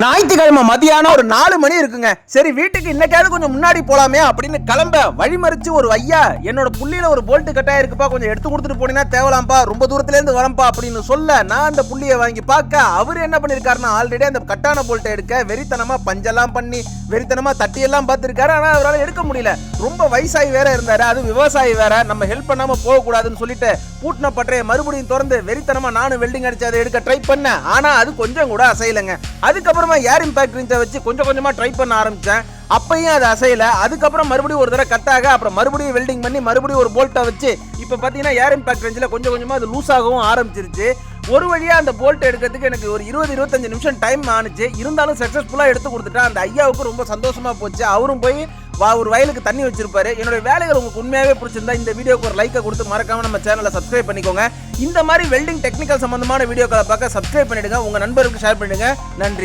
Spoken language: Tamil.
ஞாயிற்றுக்கிழமை மதியானம் ஒரு நாலு மணி இருக்குங்க. சரி வீட்டுக்கு இன்னைக்காவது கொஞ்சம் முன்னாடி போலாமே அப்படின்னு கிளம்ப வழிமறிச்சு ஒரு ஐயா என்னோட புள்ளியில ஒரு போல்ட்டு கட்டாய இருக்குப்பா கொஞ்சம் எடுத்து கொடுத்துட்டு போனீங்கன்னா தேவலாம்ப்பா ரொம்ப தூரத்துல இருந்து வரம்பா அப்படின்னு சொல்ல நான் அந்த புள்ளியை வாங்கி பார்க்க அவர் என்ன பண்ணிருக்காருன்னா ஆல்ரெடி அந்த கட்டான போல்ட்டை எடுக்க வெறித்தனமா பஞ்செல்லாம் பண்ணி வெறித்தனமா தட்டியெல்லாம் பார்த்துருக்காரு. ஆனால் ஆனா அவரால் எடுக்க முடியல. ரொம்ப வயசாகி வேற இருந்தாரு. அது விவசாயி வேற. நம்ம ஹெல்ப் பண்ணாம போகக்கூடாதுன்னு சொல்லிட்டு பூட்டின பற்றைய மறுபடியும் திறந்து வெறித்தனமா நானும் வெல்டிங் அடிச்சு அதை எடுக்க ட்ரை பண்ணேன். ஆனா அது கொஞ்சம் கூட அசையலைங்க. அதுக்கப்புறம் ஏர் இம்பாக்ட் ரிஞ்சை வச்சு கொஞ்சம் கொஞ்சமாக ட்ரை பண்ண ஆரம்பித்தேன் அப்பையும் அது அசையல. அதுக்கப்புறம் மறுபடியும் ஒரு தடவை கட்டாக அப்புறம் மறுபடியும் வெல்டிங் பண்ணி மறுபடியும் ஒரு போல்ட்டை வச்சு இப்போ பார்த்தீங்கன்னா ஏர் இம்பாக்ட் ரேஞ்சில் கொஞ்சம் கொஞ்சமாக அது லூஸ் ஆகவும் ஆரம்பிச்சிருச்சு. ஒரு வழியாக அந்த போல்ட் எடுக்கிறதுக்கு எனக்கு ஒரு இருபது இருபத்தஞ்சு நிமிஷம் டைம் ஆனுச்சு. இருந்தாலும் சக்ஸஸ்ஃபுல்லாக எடுத்து கொடுத்துட்டேன். அந்த ஐயாவுக்கு ரொம்ப சந்தோஷமாக போச்சு. அவரும் போய் வா ஒரு வயலுக்கு தண்ணி வச்சிருப்பாரு. என்னுடைய வேலைகள் உங்களுக்கு உண்மையாகவே பிடிச்சிருந்தா இந்த வீடியோக்கு ஒரு லைக்கை கொடுத்து மறக்காம நம்ம சேனலை சப்ஸ்கிரைப் பண்ணிக்கோங்க. இந்த மாதிரி வெல்டிங் டெக்னிக்கல் சம்பந்தமான வீடியோக்களை பார்க்க சப்ஸ்கிரைப் பண்ணிடுங்க. உங்கள் நண்பருக்கு ஷேர் பண்ணிடுங்க. நன்றி.